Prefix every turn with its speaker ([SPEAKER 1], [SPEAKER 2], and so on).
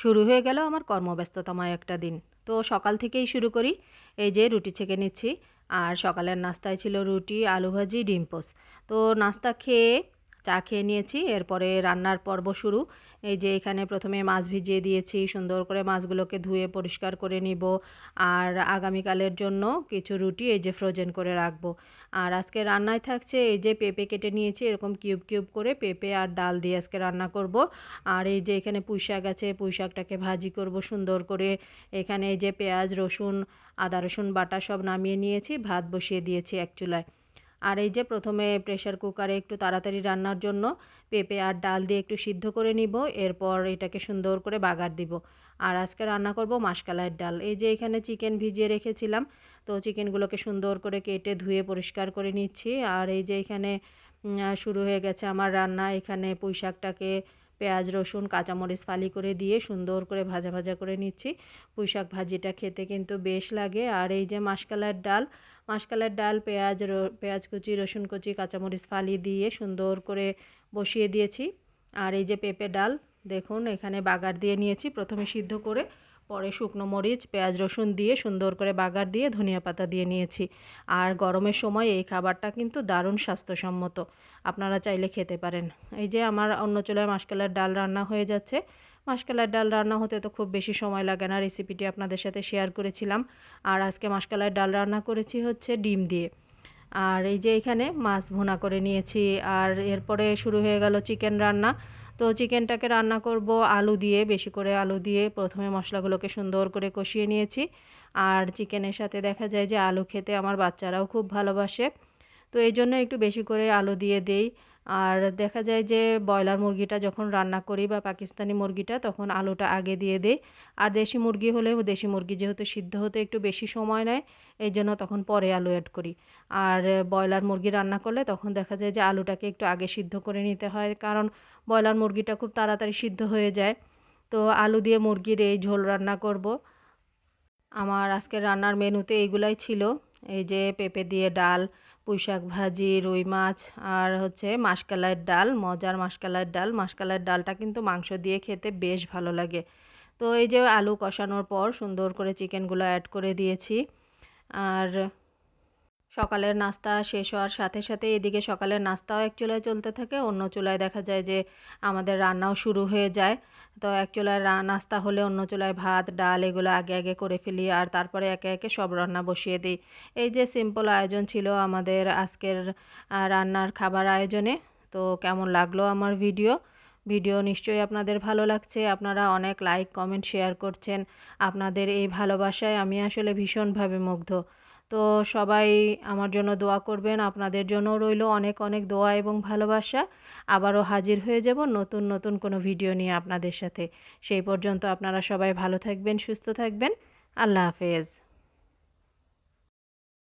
[SPEAKER 1] শুরু হয়ে গেল আমার কর্মব্যস্ততাময় একটা দিন। তো সকাল থেকেই শুরু করি। এই যে রুটি ছেঁকে নিচ্ছি। আর সকালের নাস্তায় ছিল রুটি আলু ভাজি ডিম্পোস তো নাস্তা খেয়ে চা খেয়ে নিয়েছি, এরপরে রান্নার পর্ব শুরু। এই যে এখানে প্রথমে মাছ ভিজিয়ে দিয়েছি, সুন্দর করে মাছগুলোকে ধুয়ে পরিষ্কার করে নিব। আর আগামীকালের জন্য কিছু রুটি এই যে ফ্রোজেন করে রাখব। আর আজকে রান্নায় থাকছে এই যে পেঁপে কেটে নিয়েছি, এরকম কিউব কিউব করে পেঁপে আর ডাল দিয়ে আজকে রান্না করব। আর এই যে এখানে পুঁই শাক আছে, পুঁই শাকটাকে ভাজি করব সুন্দর করে। এখানে এই যে পেঁয়াজ, রসুন, আদা, রসুন, বাটা সব নামিয়ে নিয়েছি, ভাত বসিয়ে দিয়েছি এক চুলায়। আর এই যে প্রথমে প্রেশার কুকারে একটু তাড়াতাড়ি রান্নার জন্য পেঁপে আর ডাল দিয়ে একটু সিদ্ধ করে নিব, এরপর এটাকে সুন্দর করে বাগার দিব। আর আজকে রান্না করব মাসকালাইয়ের ডাল। এই যে এখানে চিকেন ভিজিয়ে রেখেছিলাম, তো চিকেনগুলোকে সুন্দর করে কেটে ধুয়ে পরিষ্কার করে নিচ্ছি। আর এই যে এখানে শুরু হয়ে গেছে আমার রান্না। এখানে পুঁই শাকটাকে পেঁয়াজ, রসুন, কাঁচামরিচ ফালি করে দিয়ে সুন্দর করে ভাজা ভাজা করে নিচ্ছি। পুঁই শাক ভাজিটা খেতে কিন্তু বেশ লাগে। আর এই যে মাসকালার ডাল মাসকালার ডাল, পেঁয়াজ পেঁয়াজ কুচি, রসুন কুচি, কাঁচামরিচ ফালি দিয়ে সুন্দর করে বসিয়ে দিয়েছি। আর এই যে পেঁপে ডাল, দেখুন এখানে বাগার দিয়ে নিয়েছি। প্রথমে সিদ্ধ করে, পরে শুকনো মরিচ, পেঁয়াজ, রসুন দিয়ে সুন্দর করে বাগার দিয়ে ধনিয়া পাতা দিয়ে নিয়েছি। আর গরমের সময় এই খাবারটা কিন্তু দারুণ স্বাস্থ্যসম্মত। আপনারা চাইলে খেতে পারেন। এই যে আমার অন্য চুলায় মাসকালের ডাল রান্না হয়ে যাচ্ছে মাসকালের ডাল রান্না হতে তো খুব বেশি সময় লাগে না রেসিপিটি আপনাদের সাথে শেয়ার করেছিলাম। আর আজকে মাসকালের ডাল রান্না করেছি হচ্ছে ডিম দিয়ে। আর এই যে এখানে মাছ ভুনা করে নিয়েছি, আর এরপরে শুরু হয়ে গেল চিকেন রান্না। তো চিকেনটাকে রান্না করব আলু দিয়ে, বেশি করে আলু দিয়ে। প্রথমে মশলাগুলোকে সুন্দর করে কষিয়ে নিয়েছি। আর চিকেনের সাথে দেখা যায় যে আলু খেতে আমার বাচ্চারাও খুব ভালোবাসে। তো এই জন্য একটু বেশি করে আলু দিয়ে দেই। আর দেখা যায় যে ব্রয়লার মুরগিটা যখন রান্না করি বা পাকিস্তানি মুরগিটা, তখন আলুটা আগে দিয়ে দেই। আর দেশি মুরগি হলেও দেশি মুরগি যেহেতু সিদ্ধ হতে একটু বেশি সময় নেয়, এই জন্য তখন পরে আলু অ্যাড করি। আর ব্রয়লার মুরগি রান্না করলে তখন দেখা যায় যে আলুটাকে একটু আগে সিদ্ধ করে নিতে হয়, কারণ ব্রয়লার মুরগিটা খুব তাড়াতাড়ি সিদ্ধ হয়ে যায়। তো আলু দিয়ে মুরগির এই ঝোল রান্না করব। আমার আজকের রান্নার মেনুতে এইগুলাই ছিল। এই যে পেঁপে দিয়ে ডাল পুঁইশাক ভাজি, রুই মাছ আর হচ্ছে মাসকালাইয়ের ডাল, মজার মাসকালাইয়ের ডাল। মাসকালাইয়ের ডালটা কিন্তু মাংস দিয়ে খেতে বেশ ভালো লাগে। তো এই যে আলু কষানোর পর সুন্দর করে চিকেনগুলো অ্যাড করে দিয়েছি। আর সকালের নাস্তা শেষ হওয়ার সাথে সাথে এদিকে সকালের নাস্তাও এক চুলায় চলতে থাকে, অন্য চুলায় দেখা যায় যে আমাদের রান্নাও শুরু হয়ে যায়। তো এক চুলায় নাস্তা হলে অন্য চুলায় ভাত, ডাল এগুলো আগে আগে করে ফেলি আর তারপরে একে একে সব রান্না বসিয়ে দিই। এই যে সিম্পল আয়োজন ছিল আমাদের আজকের রান্নার খাবার আয়োজনে। তো কেমন লাগল আমার ভিডিও ভিডিও নিশ্চয়ই আপনাদের ভালো লাগছে। আপনারা অনেক লাইক কমেন্ট শেয়ার করছেন। আপনাদের এই ভালোবাসায় আমি আসলে ভীষণভাবে মুগ্ধ। তো সবাই আমার জন্য দোয়া করবেন, আপনাদের জন্য রইল অনেক অনেক দোয়া এবং ভালোবাসা। আবারও হাজির হয়ে যাব নতুন নতুন কোনো ভিডিও নিয়ে আপনাদের সাথে। সেই পর্যন্ত আপনারা সবাই ভালো থাকবেন, সুস্থ থাকবেন। আল্লাহ হাফেজ।